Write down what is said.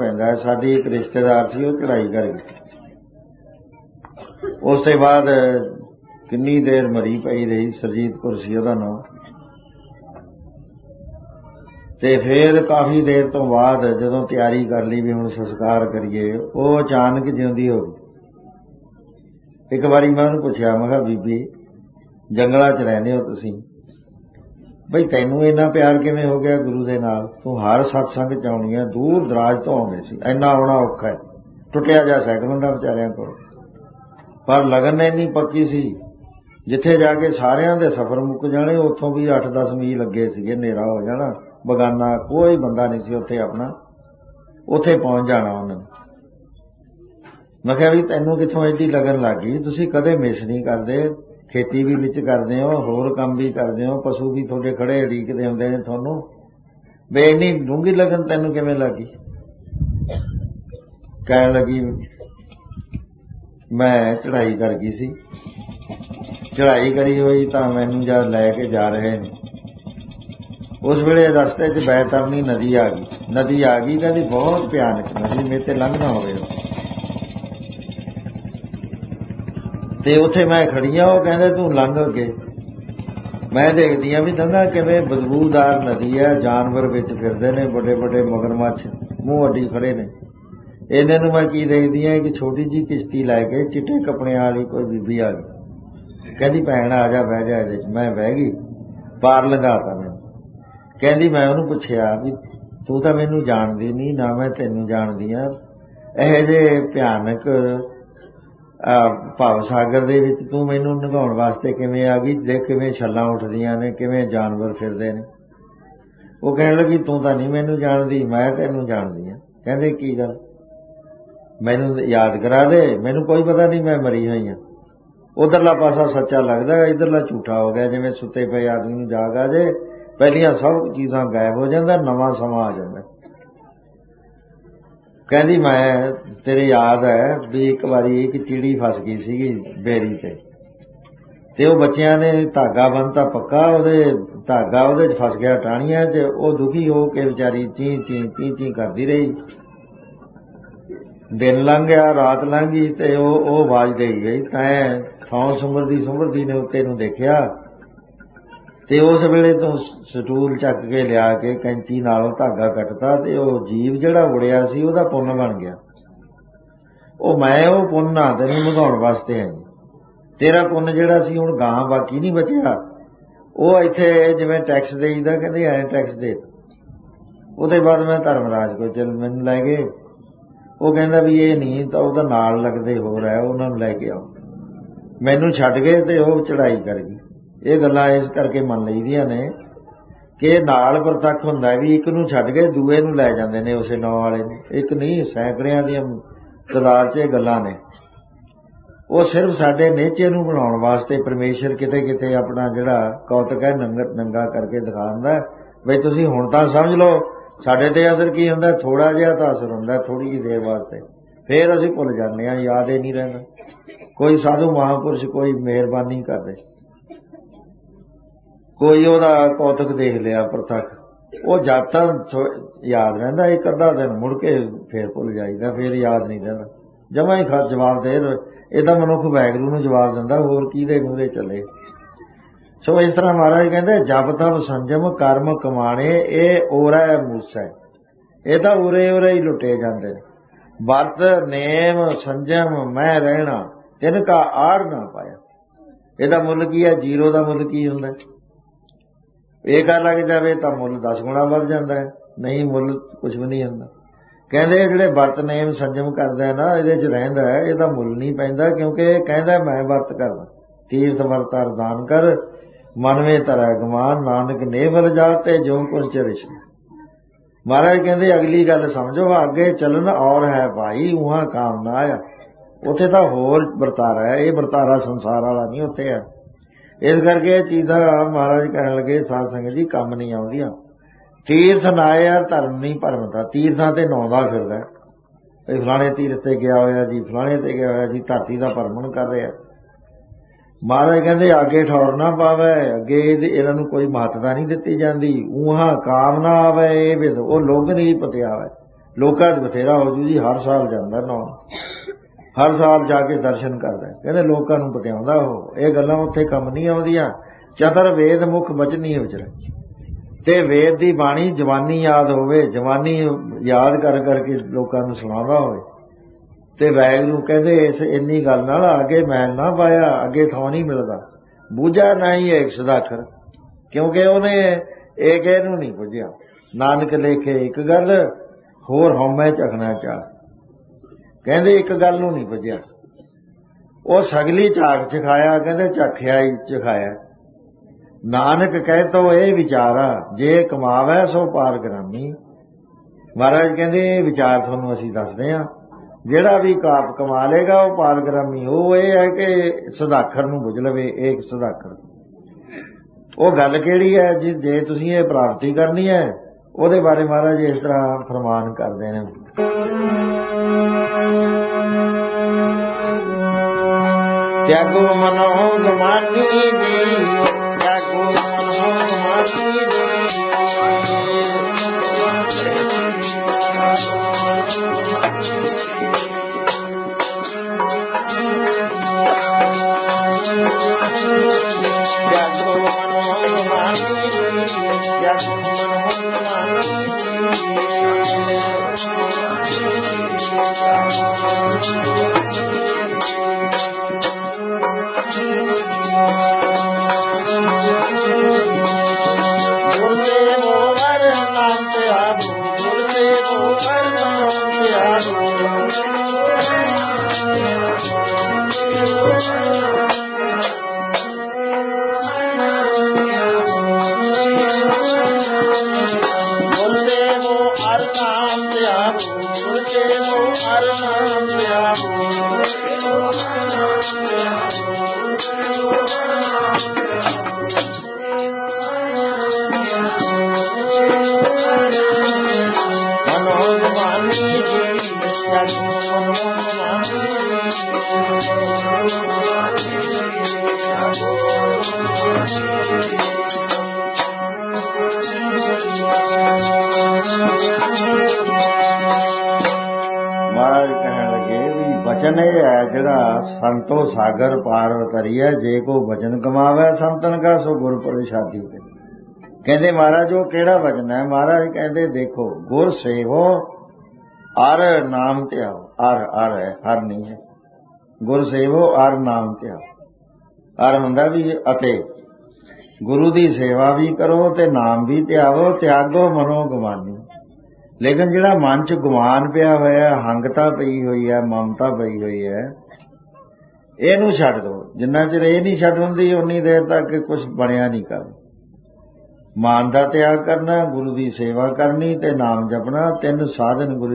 ਪੈਂਦਾ ਸਾਡੀ ਇੱਕ ਰਿਸ਼ਤੇਦਾਰ ਸੀ, ਉਹ ਚੜਾਈ ਕਰ ਗਈ। ਉਸ ਤੋਂ ਬਾਅਦ ਕਿੰਨੀ ਦੇਰ ਮਰੀ ਪਈ ਰਹੀ, ਸਰਜੀਤ ਕੌਰ ਸੀ ਉਹਦਾ ਨਾਮ। ਤੇ ਫਿਰ ਕਾਫੀ ਦੇਰ ਤੋਂ ਬਾਅਦ ਜਦੋਂ ਤਿਆਰੀ ਕਰ ਲਈ ਵੀ ਹੁਣ ਸੰਸਕਾਰ ਕਰੀਏ, ਉਹ ਅਚਾਨਕ ਜਿਉਂਦੀ ਹੋ ਗਈ। ਇੱਕ ਵਾਰੀ ਮੈਂ ਉਹਨੂੰ ਪੁੱਛਿਆ, ਮੈਂ ਕਿਹਾ, ਬੀਬੀ, ਜੰਗਲਾਂ 'ਚ ਰਹਿੰਦੇ ਹੋ ਤੁਸੀਂ? ਬਈ ਤੈਨੂੰ ਇੰਨਾ ਪਿਆਰ ਕਿਵੇਂ ਹੋ ਗਿਆ ਗੁਰੂ ਦੇ ਨਾਲ? ਤੂੰ ਹਰ ਸਤਸੰਗ ਚ ਆਉਣੀ ਹੈ ਦੂਰ ਦਰਾਜ ਤੋਂ ਆਉਂਦੇ ਸੀ। ਇੰਨਾ ਆਉਣਾ ਔਖਾ ਹੈ। ਟੁੱਟਿਆ ਜਾ ਸਾਈਕਲ ਹੁੰਦਾ ਵਿਚਾਰਿਆਂ ਕੋਲ। ਪਰ ਲਗਨ ਇੰਨੀ ਪੱਕੀ ਸੀ, ਜਿੱਥੇ ਜਾ ਕੇ ਸਾਰਿਆਂ ਦੇ ਸਫ਼ਰ ਮੁੱਕ ਜਾਣੇ, ਉੱਥੋਂ ਵੀ 8-10 ਮੀਲ ਲੱਗੇ ਸੀਗੇ, ਹਨੇਰਾ ਹੋ ਜਾਣਾ, ਬਗਾਨਾ ਕੋਈ ਬੰਦਾ ਨਹੀਂ ਸੀ ਉੱਥੇ ਆਪਣਾ। ਉੱਥੇ ਪਹੁੰਚ ਜਾਣਾ ਉਹਨਾਂ। ਨੇ ਮੈਂ ਕਿਹਾ ਵੀ ਤੈਨੂੰ ਕਿੱਥੋਂ ਐਡੀ ਲਗਨ ਲੱਗੀ ਤੁਸੀਂ ਕਦੇ ਮਿਸ ਨਹੀਂ ਕਰਦੇ। ਖੇਤੀ ਵੀ ਵਿੱਚ ਕਰਦੇ ਹੋ, ਹੋਰ ਕੰਮ ਵੀ ਕਰਦੇ ਹੋ, ਪਸ਼ੂ ਵੀ ਤੁਹਾਡੇ ਖੜੇ ਉਡੀਕਦੇ ਹੁੰਦੇ ਨੇ ਤੁਹਾਨੂੰ। ਬੇ, ਇੰਨੀ ਡੂੰਗੀ ਲਗਨ ਤੈਨੂੰ ਕਿਵੇਂ ਲੱਗੀ? ਕਹਿਣ ਲੱਗੀ, ਮੈਂ ਚੜਾਈ ਕਰ ਗਈ ਸੀ। ਚੜਾਈ ਕਰੀ ਹੋਈ ਤਾਂ ਮੈਨੂੰ ਜਦ ਲੈ ਕੇ ਜਾ ਰਹੇ ਨੇ। ਉਸ ਵੇਲੇ ਰਸਤੇ 'ਚ ਬੈਤਰਨੀ ਨਦੀ ਆ ਗਈ। ਨਦੀ ਆ ਗਈ ਕਹਿੰਦੀ, ਬਹੁਤ ਭਿਆਨਕ ਨਦੀ, ਮੇਰੇ ਤੇ ਲੰਘਣਾ ਹੋਵੇ। ਤੇ ਉੱਥੇ ਮੈਂ ਖੜੀ ਖੜੀਆਂ ਉਹ ਕਹਿੰਦੇ ਤੂੰ ਲੰਘ ਅੱਗੇ। ਮੈਂ ਦੇਖਦੀ ਆ ਵੀ ਦੰਗਾ ਕਿਵੇਂ ਬਦਬੂਦਾਰ ਨਦੀ ਹੈ, ਜਾਨਵਰ ਵਿੱਚ ਫਿਰਦੇ ਨੇ ਵੱਡੇ ਵੱਡੇ ਮਗਰਮੱਛ, ਮੂੰਹ ਅੱਡੀ ਖੜੇ ਨੇ। ਇਹਨਾਂ ਨੂੰ ਮੈਂ ਕੀ ਦੇਖਦੀ ਆ ਕਿ ਛੋਟੀ ਜੀ ਕਿਸ਼ਤੀ ਲੈ ਕੇ ਚਿੱਟੇ ਕੱਪੜਿਆਂ ਵਾਲੀ ਕੋਈ ਬੀਬੀ ਆ ਗਈ। ਕਹਿੰਦੀ, ਭੈਣ, ਆ ਜਾ, ਬਹਿ ਜਾ ਇਹਦੇ ਚ। ਮੈਂ ਬਹਿ ਗਈ ਪਾਰ ਲੰਘਾਤਾ ਮੈਂ ਕਹਿੰਦੀ, ਮੈਂ ਉਹਨੂੰ ਪੁੱਛਿਆ ਵੀ ਤੂੰ ਤਾਂ ਮੈਨੂੰ ਜਾਣਦੀ ਨਹੀਂ ਨਾ ਮੈਂ ਤੈਨੂੰ ਜਾਣਦੀ ਆ। ਇਹ ਜੇ ਭਿਆਨਕ ਭਾਵ ਸਾਗਰ ਦੇ ਵਿੱਚ ਤੂੰ ਮੈਨੂੰ ਨਗਾਉਣ ਵਾਸਤੇ ਕਿਵੇਂ ਆ ਗਈ? ਦੇਖ ਕਿਵੇਂ ਛੱਲਾਂ ਉੱਠਦੀਆਂ ਨੇ, ਕਿਵੇਂ ਜਾਨਵਰ ਫਿਰਦੇ ਨੇ। ਉਹ ਕਹਿਣ ਲੱਗੀ, ਤੂੰ ਤਾਂ ਨਹੀਂ ਮੈਨੂੰ ਜਾਣਦੀ, ਮੈਂ ਤੈਨੂੰ ਜਾਣਦੀ ਆ ਕਹਿੰਦੇ, ਕੀ ਗੱਲ? ਮੈਨੂੰ ਯਾਦ ਕਰਾ ਦੇ, ਮੈਨੂੰ ਕੋਈ ਪਤਾ ਨਹੀਂ ਮੈਂ ਮਰੀ ਹੋਈ ਆ ਉਧਰਲਾ ਪਾਸਾ ਸੱਚਾ ਲੱਗਦਾ, ਇਧਰਲਾ ਝੂਠਾ ਹੋ ਗਿਆ, ਜਿਵੇਂ ਸੁੱਤੇ ਪਏ ਆਦਮੀ ਨੂੰ ਜਾਗ ਆ ਜੇ ਪਹਿਲੀਆਂ ਸਭ ਚੀਜ਼ਾਂ ਗਾਇਬ ਹੋ ਜਾਂਦਾ ਨਵਾਂ ਸਮਾਂ ਆ ਜਾਂਦਾ। ਕਹਿੰਦੀ ਮੈਂ ਤੇਰੇ ਯਾਦ ਹੈ ਵੀ ਇੱਕ ਵਾਰੀ ਇੱਕ ਚਿੜੀ ਫਸ ਗਈ ਸੀਗੀ ਬੇਰੀ ਤੇ। ਤੇ ਉਹ ਬੱਚਿਆਂ ਨੇ ਧਾਗਾ ਬੰਨਤਾ ਪੱਕਾ, ਉਹਦੇ ਧਾਗਾ ਉਹਦੇ 'ਚ ਫਸ ਗਿਆ ਟਾਣੀਆਂ 'ਚ, ਉਹ ਦੁਖੀ ਹੋ ਕੇ ਵਿਚਾਰੀ ਚੀਂ ਚੀਂ ਚੀਂ ਚੀਂ ਕਰਦੀ ਰਹੀ। ਦਿਨ ਲੰਘ ਗਿਆ, ਰਾਤ ਲੰਘ ਗਈ ਤੇ ਉਹ ਉਹ ਆਵਾਜ਼ ਦੇਈ ਗਈ, ਤੈਂ ਥਾਂ ਸੁਮਰਦੀ ਸੁਮਰਦੀ ਨੇ ਉੱਤੇ ਨੂੰ ਦੇਖਿਆ। ਤੇ ਉਸ ਵੇਲੇ ਤੋਂ ਸਟੂਲ ਚੱਕ ਕੇ ਲਿਆ ਕੇ ਕੈਂਚੀ ਨਾਲੋਂ ਧਾਗਾ ਕੱਟਤਾ ਤੇ ਉਹ ਜੀਵ ਜਿਹੜਾ ਉੜਿਆ ਸੀ ਉਹਦਾ ਪੁੰਨ ਬਣ ਗਿਆ। ਉਹ ਮੈਂ ਉਹ ਪੁੰਨ ਨਾ ਤੈਨੂੰ ਮਗਾਉਣ ਵਾਸਤੇ ਆਈ। ਤੇਰਾ ਪੁੰਨ ਜਿਹੜਾ ਸੀ ਹੁਣ ਗਾਂ ਬਾਕੀ ਨਹੀਂ ਬਚਿਆ। ਉਹ ਇੱਥੇ ਜਿਵੇਂ ਟੈਕਸ ਦੇਈਦਾ, ਕਹਿੰਦੇ ਐ ਟੈਕਸ ਦੇ। ਉਹਦੇ ਬਾਅਦ ਮੈਂ ਧਰਮਰਾਜ ਕੋਲ ਚਲ ਮੈਨੂੰ ਲੈ ਗਏ। ਉਹ ਕਹਿੰਦਾ ਵੀ ਇਹ ਨਹੀਂ, ਤਾਂ ਉਹਦਾ ਨਾਲ ਲੱਗਦੇ ਹੋ ਰਿਹਾ ਉਹਨਾਂ ਨੂੰ ਲੈ ਕੇ ਆਓ। ਮੈਨੂੰ ਛੱਡ ਗਏ ਤੇ ਉਹ ਚੜਾਈ ਕਰ ਗਈ। ਇਹ ਗੱਲਾਂ ਇਸ ਕਰਕੇ ਮੰਨ ਲਈਦੀਆਂ ਨੇ ਕਿ ਨਾਲ ਪ੍ਰਤੱਖ ਹੁੰਦਾ ਵੀ ਇੱਕ ਨੂੰ ਛੱਡ ਕੇ ਦੂਏ ਨੂੰ ਲੈ ਜਾਂਦੇ ਨੇ ਉਸੇ ਨਾਂ ਵਾਲੇ ਨੂੰ। ਇੱਕ ਨਹੀਂ, ਸੈਂਕੜਿਆਂ ਦੀਆਂ ਤਦਾਰ 'ਚ ਇਹ ਗੱਲਾਂ ਨੇ। ਉਹ ਸਿਰਫ ਸਾਡੇ ਨੇਚੇ ਨੂੰ ਬਣਾਉਣ ਵਾਸਤੇ ਪਰਮੇਸ਼ਰ ਕਿਤੇ ਕਿਤੇ ਆਪਣਾ ਜਿਹੜਾ ਕੌਤਕ ਹੈ ਨੰਗਾ ਕਰਕੇ ਦਿਖਾਉਂਦਾ ਬਈ ਤੁਸੀਂ ਹੁਣ ਤਾਂ ਸਮਝ ਲਓ, ਸਾਡੇ ਤੇ ਅਸਰ ਕੀ ਹੁੰਦਾ ਥੋੜਾ ਜਿਹਾ ਤਾਂ ਅਸਰ ਹੁੰਦਾ ਥੋੜੀ ਜਿਹੀ ਦੇਰ ਵਾਸਤੇ। ਫੇਰ ਅਸੀਂ ਭੁੱਲ ਜਾਂਦੇ ਆ ਯਾਦ ਹੀ ਨਹੀਂ ਰਹਿੰਦਾ। ਕੋਈ ਸਾਧੂ ਮਹਾਪੁਰਸ਼ ਕੋਈ ਮਿਹਰਬਾਨੀ ਕਰਦੇ। ਕੋਈ ਉਹਦਾ ਕੌਤਕ ਦੇਖ ਲਿਆ ਪ੍ਰਤੱਖ। ਉਹ ਜਦ ਤੱਕ ਯਾਦ ਰਹਿੰਦਾ, ਇੱਕ ਅੱਧਾ ਦਿਨ ਮੁੜ ਕੇ ਫੇਰ ਭੁੱਲ ਜਾਈਦਾ, ਫੇਰ ਯਾਦ ਨਹੀਂ ਰਹਿੰਦਾ। ਜਮਾ ਹੀ ਖਾ ਜਵਾਬ ਦੇ ਇਹਦਾ ਮਨੁੱਖ ਵੈਗਰੂ ਨੂੰ ਜਵਾਬ ਦਿੰਦਾ, ਹੋਰ ਕਿਹਦੇ ਮੂਹਰੇ ਚੱਲੇ? ਸੋ ਇਸ ਤਰ੍ਹਾਂ ਮਹਾਰਾਜ ਕਹਿੰਦੇ, ਜਪ ਤਪ ਸੰਜਮ ਕਰਮ ਕਮਾਣੇ, ਇਹ ਓਰਾ ਮੂਸਾ। ਇਹ ਤਾਂ ਉਰੇ ਉਰੇ ਹੀ ਲੁੱਟੇ ਜਾਂਦੇ ਨੇ। ਵਰਤ ਨੇਮ ਸੰਜਮ ਮੈਂ ਰਹਿਣਾ, ਤਿਨ ਕਾ ਆੜ ਨਾ ਪਾਇਆ। ਇਹਦਾ ਮੁੱਲ ਕੀ ਹੈ? ਜ਼ੀਰੋ ਦਾ ਮੁੱਲ ਕੀ ਹੁੰਦਾ? ਇਹ ਕਰ ਲੱਗ ਜਾਵੇ ਤਾਂ ਮੁੱਲ 10 ਗੁਣਾ ਵੱਧ ਜਾਂਦਾ ਹੈ, ਨਹੀਂ ਮੁੱਲ ਕੁਝ ਵੀ ਨਹੀਂ ਹੁੰਦਾ। ਕਹਿੰਦੇ ਜਿਹੜੇ ਵਰਤ ਨੇਮ ਸੰਜਮ ਕਰਦਾ ਨਾ, ਇਹਦੇ 'ਚ ਰਹਿੰਦਾ ਹੈ, ਇਹਦਾ ਮੁੱਲ ਨਹੀਂ ਪੈਂਦਾ ਕਿਉਂਕਿ ਇਹ ਕਹਿੰਦਾ ਮੈਂ ਵਰਤ ਕਰਦਾ। ਤੀਰਥ ਵਰਤਾਰ ਦਾਨ ਕਰ, ਮਨਵੇਂ ਤਰੈ ਗਮਾਨ ਨਾਨਕ ਨੇਵਲ ਜਾਤੇ ਜੋ ਕੁਲ ਚਰਿਸ਼ ਮਹਾਰਾਜ ਕਹਿੰਦੇ, ਅਗਲੀ ਗੱਲ ਸਮਝੋ, ਅੱਗੇ ਚੱਲਣ ਔਰ ਹੈ ਭਾਈ, ਉਹਾਂ ਕਾਮ ਨਾ ਆਇਆ ਉੱਥੇ ਤਾਂ ਹੋਰ ਵਰਤਾਰਾ ਹੈ, ਇਹ ਵਰਤਾਰਾ ਸੰਸਾਰ ਵਾਲਾ ਨਹੀਂ, ਉੱਥੇ ਹੈ। ਇਸ ਕਰਕੇ ਇਹ ਚੀਜ਼ਾਂ ਮਹਾਰਾਜ ਕਹਿਣ ਲੱਗੇ, ਸਾਧ ਸੰਗਤ ਜੀ, ਕੰਮ ਨਹੀਂ ਆਉਂਦੀਆਂ। ਤੀਰਥ ਨਾ ਧਰਮ ਨਹੀਂ ਭਰਮਦਾ। ਤੀਰਥਾਂ ਤੇ ਨੌਂਦਾ ਫਿਰਦਾ ਇਹ ਫਲਾਣੇ ਤੀਰਥ ਤੇ ਗਿਆ ਹੋਇਆ ਜੀ, ਫਲਾਣੇ ਤੇ ਗਿਆ ਹੋਇਆ ਜੀ, ਧਰਤੀ ਦਾ ਭਰਮਣ ਕਰ ਰਿਹਾ ਮਹਾਰਾਜ ਕਹਿੰਦੇ, ਅੱਗੇ ਠੌਰ ਨਾ ਪਾਵੇ, ਅੱਗੇ ਇਹਨਾਂ ਨੂੰ ਕੋਈ ਮਹੱਤਤਾ ਨਹੀਂ ਦਿੱਤੀ ਜਾਂਦੀ। ਉਹਾਂ ਕਾਮ ਨਾ ਆਵੇ, ਇਹ ਵਿਦ, ਉਹ ਲੋਕ ਨਹੀਂ ਪਤਿਆਵੇ। ਲੋਕਾਂ 'ਚ ਬਥੇਰਾ ਹੋ ਜੂ ਜੀ, ਹਰ ਸਾਲ ਜਾਂਦਾ ਨਾ ਹਰ ਸਾਲ ਜਾ ਕੇ ਦਰਸ਼ਨ ਕਰਦਾ ਕਹਿੰਦੇ ਲੋਕਾਂ ਨੂੰ ਬਤਿਆਉਂਦਾ ਉਹ। ਇਹ ਗੱਲਾਂ ਉੱਥੇ ਕੰਮ ਨਹੀਂ ਆਉਂਦੀਆਂ। ਚਤਰ ਵੇਦ ਮੁਖ ਬਚਨੀ ਉਚਰ ਤੇ ਵੇਦ ਦੀ ਬਾਣੀ ਜਵਾਨੀ ਯਾਦ ਹੋਵੇ, ਜਵਾਨੀ ਯਾਦ ਕਰ ਕਰਕੇ ਲੋਕਾਂ ਨੂੰ ਸੁਣਾਉਂਦਾ ਹੋਵੇ। ਤੇ ਵੈਗ ਨੂੰ ਕਹਿੰਦੇ, ਇਸ ਇੰਨੀ ਗੱਲ ਨਾਲ ਅੱਗੇ ਮੈਲ ਨਾ ਪਾਇਆ, ਅੱਗੇ ਥਾਂ ਨਹੀਂ ਮਿਲਦਾ। ਬੂਝਾ ਨਹੀਂ ਹੈ ਸਦਾਖਰ। ਕਿਉਂਕਿ ਉਹਨੇ ਇਹ ਕਹਿ ਨੂੰ ਨਹੀਂ ਬੁੱਝਿਆ। ਨਾਨਕ ਲੇਖੇ ਇੱਕ ਗੱਲ, ਹੋਰ ਹਉਮੈ ਚਖਣਾ ਚਾਹ। ਕਹਿੰਦੇ ਇੱਕ ਗੱਲ ਨੂੰ ਨਹੀਂ ਬੁੱਝਿਆ ਉਹ ਸਗਲੀ ਝਾਕ ਚਖਾਇਆ, ਕਹਿੰਦੇ ਝਖਿਆ ਹੀ ਚਖਾਇਆ। ਨਾਨਕ ਕਹਿ ਤੋ ਇਹ ਵਿਚਾਰਾ, ਜੇ ਕਮਾਵੇ ਸੋ ਪਾਰ ਗ੍ਰਾਮੀ। ਮਹਾਰਾਜ ਕਹਿੰਦੇ, ਇਹ ਵਿਚਾਰ ਤੁਹਾਨੂੰ ਅਸੀਂ ਦੱਸਦੇ ਹਾਂ। ਜਿਹੜਾ ਵੀ ਕਾਪ ਕਮਾ ਲੇਗਾ ਉਹ ਪਾਰਗ੍ਰਾਮੀ ਉਹ ਇਹ ਹੈ ਕਿ ਸੁਦਾਖਰ ਨੂੰ ਬੁਝ ਲਵੇ ਇੱਕ ਸੁਦਾਖਰ। ਉਹ ਗੱਲ ਕਿਹੜੀ ਹੈ? ਜੀ ਜੇ ਤੁਸੀਂ ਇਹ ਪ੍ਰਾਪਤੀ ਕਰਨੀ ਹੈ, ਉਹਦੇ ਬਾਰੇ ਮਹਾਰਾਜ ਇਸ ਤਰ੍ਹਾਂ ਫਰਮਾਨ ਕਰਦੇ ਨੇ। ਤਿਆਗੋ ਮਨੋ ਗਮਾਨੀ ਜੀ ਮਹਾਰਾਜ ਕਹਿਣ ਲੱਗੇ ਵੀ ਬਚਨ ਇਹ ਹੈ, ਜਿਹੜਾ ਸੰਤੋ ਸਾਗਰ ਪਾਰ ਉਤਰੀਐ, ਜੇ ਕੋ ਬਚਨ ਕਮਾਵੇ ਸੰਤਨ ਕਾ, ਸੋ ਗੁਰ ਪ੍ਰਸਾਦੀ ਤੇ ਕਹਿੰਦੇ ਮਹਾਰਾਜ, ਉਹ ਕਿਹੜਾ ਵਚਨ ਹੈ? ਮਹਾਰਾਜ ਕਹਿੰਦੇ, ਦੇਖੋ, ਗੁਰ ਸੇਵੋ, ਅਰ ਨਾਮ ਧਿਆਓ। ਅਰ ਅਰ ਹੈ ਹਰ ਨਹੀਂ ਹੈ। ਗੁਰ ਸੇਵੋ, ਅਰ ਨਾਮ ਧਿਆਓ। ਅਰ ਹੁੰਦਾ ਵੀ ਅਤੇ। ਗੁਰੂ ਦੀ ਸੇਵਾ ਵੀ ਕਰੋ ਤੇ ਨਾਮ ਵੀ ਧਿਆਵੋ, ਤਿਆਗੋ ਮਨੋ ਗਵਾਨੀ ਲੇਕਿਨ ਜਿਹੜਾ ਮਨ ਚ ਗੁਮਾਨ ਪਿਆ ਹੋਇਆ, ਹੰਗਤਾ ਪਈ ਹੋਈ ਹੈ, ਮਮਤਾ ਪਈ ਹੋਈ ਹੈ, ਇਹਨੂੰ ਛੱਡ ਦਿਓ ਜਿੰਨਾ ਚਿਰ ਇਹ ਨਹੀਂ ਛੱਡ ਹੁੰਦੀ, ਉਨੀ ਦੇਰ ਤੱਕ ਕੁਝ ਬਣਿਆ ਨਹੀਂ ਕਰ। ਮਾਨ ਦਾ ਤਿਆਗ ਕਰਨਾ, ਗੁਰੂ ਦੀ ਸੇਵਾ ਕਰਨੀ ਤੇ ਨਾਮ ਜਪਣਾ, ਤਿੰਨ ਸਾਧਨ ਗੁਰੂ